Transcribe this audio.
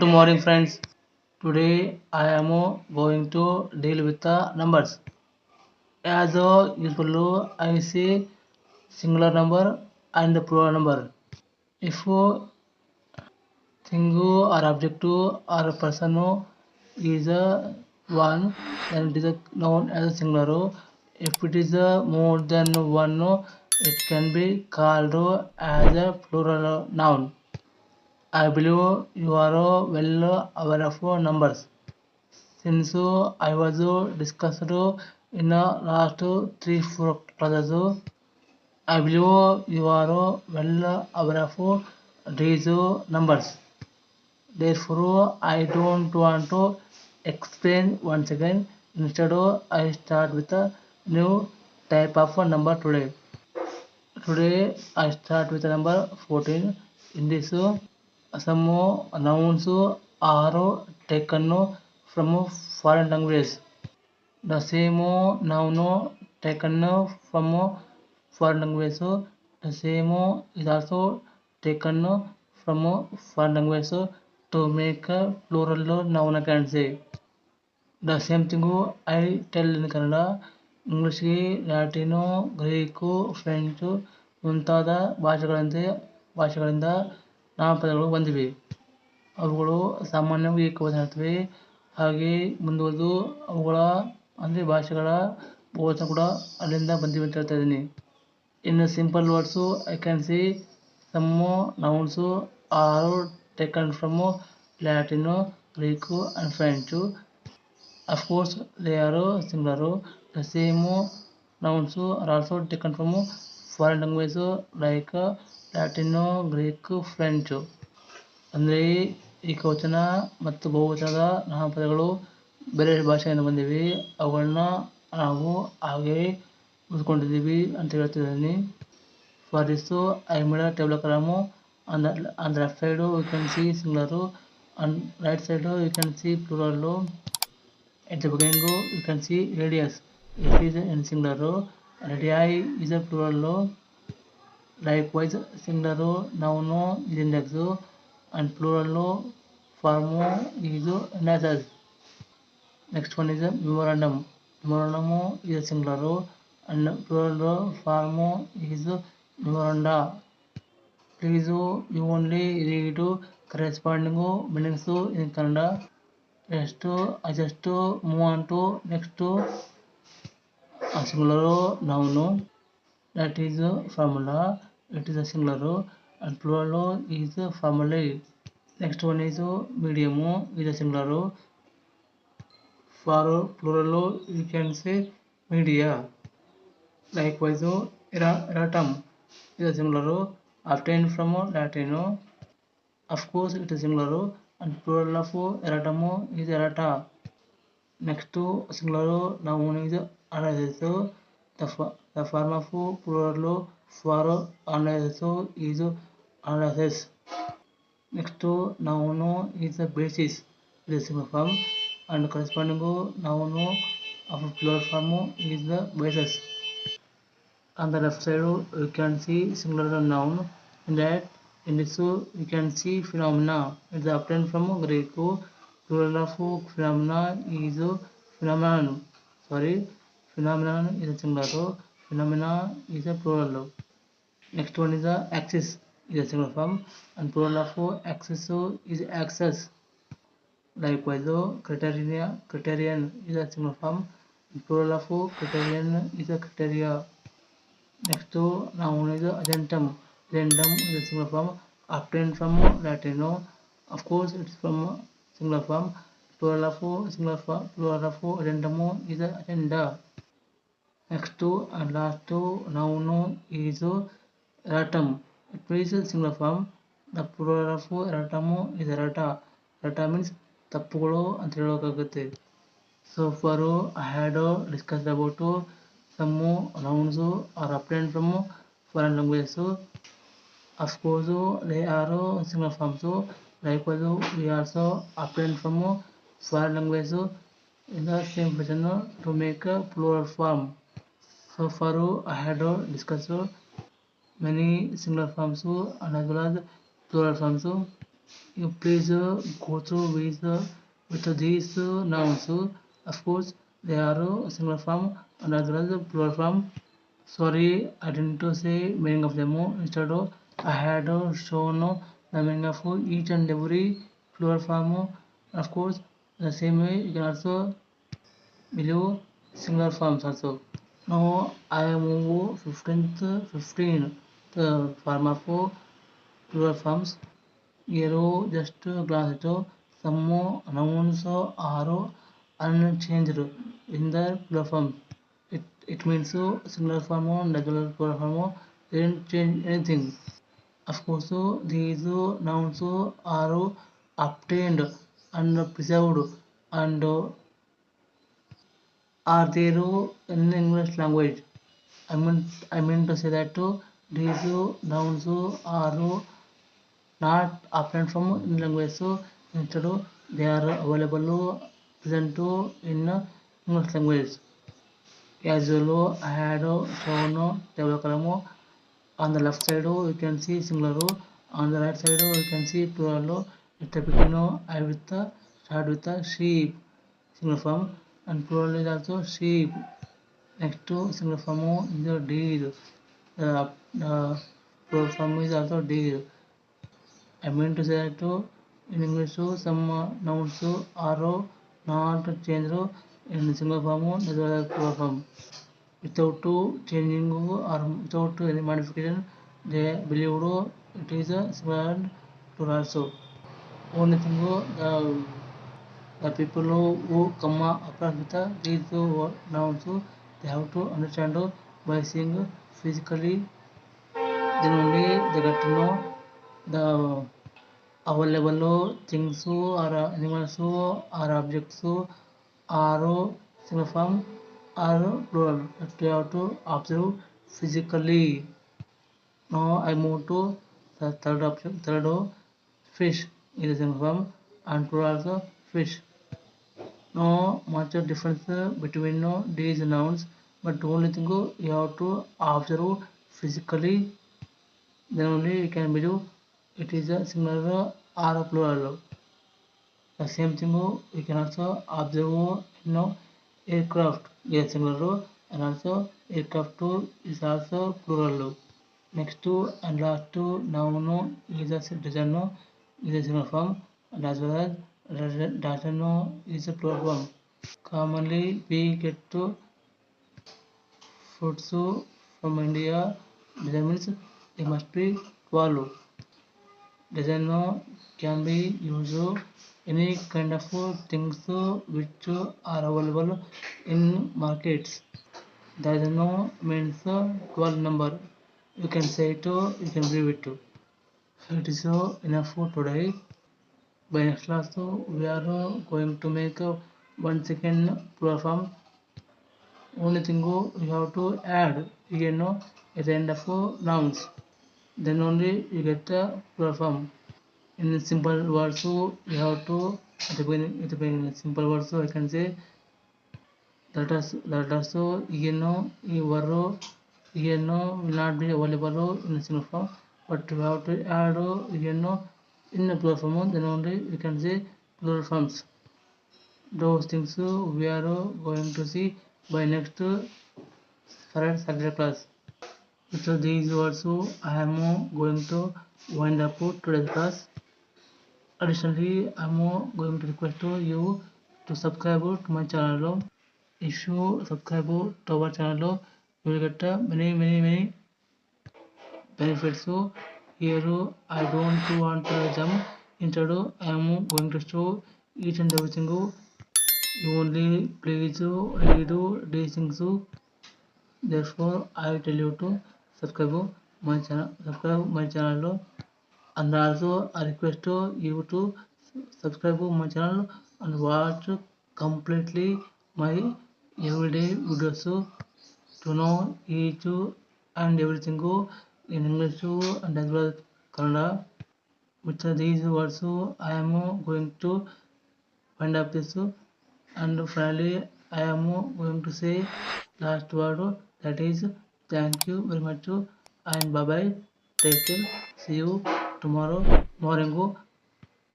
good morning friends today i am going to deal with the numbers as usual i see singular number and the plural number if thing or object or person is a one then it is known as a singular if it is more than one it can be called as a plural noun I believe you are well aware of numbers. Since I was discussed in the last three four classes, I believe you are well aware of these numbers. Therefore, I don't want to explain once again. Instead, I start with a new type of number today. Today, I start with the number 14. In this, some nouns are taken from foreign language. The same noun taken from foreign language, the same is also taken from foreign language to make a plural noun I can say. The same thing I tell in Kannada. ಇಂಗ್ಲೀಷ್ಗೆ Latin Greek French ಮುಂತಾದ ಭಾಷೆಗಳಂತೆ ಭಾಷೆಗಳಿಂದ ನಾಮಪದಗಳು ಬಂದಿವೆ ಅವುಗಳು ಸಾಮಾನ್ಯವಾಗಿ ಇರ್ತವೆ ಹಾಗೆ ಮುಂದುವರೆದು ಅವುಗಳ ಅಂದರೆ ಭಾಷೆಗಳ ಬಹುವಚನ ಕೂಡ ಅಲ್ಲಿಂದ ಬಂದಿವೆ ಅಂತ ಹೇಳ್ತಾ ಇದ್ದೀನಿ ಇನ್ನು simple words I can see some nouns are taken from Latin Greek and French of course they are singular the same nouns are also taken from foreign language like Latin Greek French ಅಂದರೆ ಈ ಕವಚನ ಮತ್ತು ಬಹುವಚನದ ನಾಮಪದಗಳು ಬೇರೆ ಭಾಷೆಯಿಂದ ಬಂದಿವೆ ಅವುಗಳನ್ನ ನಾವು ಹಾಗೆಯೇ ಉಳ್ಕೊಂಡಿದ್ದೀವಿ ಅಂತ ಹೇಳ್ತಿದ್ದೀನಿ for this I made table column on the left side you can see singular on right side you can see plural at the beginning you can see radius it is an singular I is a plural Likewise, singular noun is index and plural form is nasus. Next one is memorandum. Memorandum is singular and plural form is memoranda. Please you only read corresponding meanings in Kannada. Next, I just move on to next a singular noun. That is formula. It is a singular row and plural row is a formally. Next one is medium row is a singular row. For plural row you can say media. Likewise erratum is a singular row obtained from Latin. Of course it is singular row and plural of erratum is errata. Next to singular row noun is errata. The form of plural row for analysis is analysis. Next noun is the basis receiving form and corresponding noun of plural form is the basis. On the left side you can see singular noun and that in this you can see phenomena. It is obtained from Greek plural of phenomena is phenomenon. Sorry, phenomenon is singular phenomena is a plural law. Next one is a axis is a single form and plural of axis is axis. Likewise, the criteria criterion is a single form. Plural of criterion is a criteria. Next to noun is agentum. Agentum is a single form obtained from Latin. Of course, it's from singular form. Plural of singular form. Plural of agentum is a agenda. X2 and last two now know is ratum. It singular form. The plural of ratamo is rata. Rata means tappulo and trilokagate. So for I had discussed about some nouns are obtained from foreign languages. Of course, they are singular forms. Likewise, we also obtained from foreign languages in the same fashion to make a plural form. So far I had discussed many similar forms and as well as plural forms. You please go through with with these nouns. Of course, they are similar form and as well as plural form. Sorry, I didn't say meaning of them. Instead, I had shown the meaning of each and every plural form. Of course, the same way you can also below singular forms also. Now I am 15th 15 the uh, pharma for plural forms. Yero just glass to some nouns so aro unchanged in the plural form. It means so singular form or regular plural form didn't change anything. Of course, so these nouns are obtained and preserved and are there in English language? I mean, I mean to say that these nouns are not apparent from English language. So instead, they are available present in English language. As usual, I had shown table column. On the left side, you can see singular. On the right side, you can see plural. It's a beginning. I with the start with the sheep. Singular form. and plural is also sheep next to single form is a deer uh, uh, plural form is also deer I mean to say to in English so some nouns to are not changed in single form or plural form without to changing or without to any modification they believe it is a similar to also only thing uh, the people who, who come across with these nouns they have to understand by seeing physically then only they get to know the available things or animals or objects are single form or plural they have to observe physically now i move to the third option third fish is in form and plural also fish no much difference uh, between no, these nouns but only thing uh, you have to observe physically then only you can believe it is a similar or a plural the same thing uh, you can also observe you know aircraft yes similar and also aircraft tool is also plural next to and last to noun is a citizen is a similar form and as well as Datano is a problem. Commonly, we get to Futsu from India. That means they must be Tuvalu. Datano can be used any kind of things which are available in markets. no means 12 number. You can say it, you can give it. It is enough for today by next class so we are uh, going to make one second perform. only thing go you have to add you know at the end of nouns uh, then only you get the perform. in simple words you have to at the beginning, in the simple words I can say that is that is you know you were uh, you know will not be available in single form but you have to add you know in the platform then only we can say plural forms those things we are going to see by next current subject class so these also i am going to wind up today's class additionally i'm going to request you to subscribe to my channel if you subscribe to our channel you will get many many many benefits So. here I don't want to jump instead I'm going to show each and everything you only please read these things therefore I tell you to subscribe my channel subscribe my channel and also I request you to subscribe my channel and watch completely my everyday videos to know each and everything in English too and as well as Kannada. these words, so I am going to find up this too. and finally I am going to say last word that is thank you very much and bye bye take care see you tomorrow morning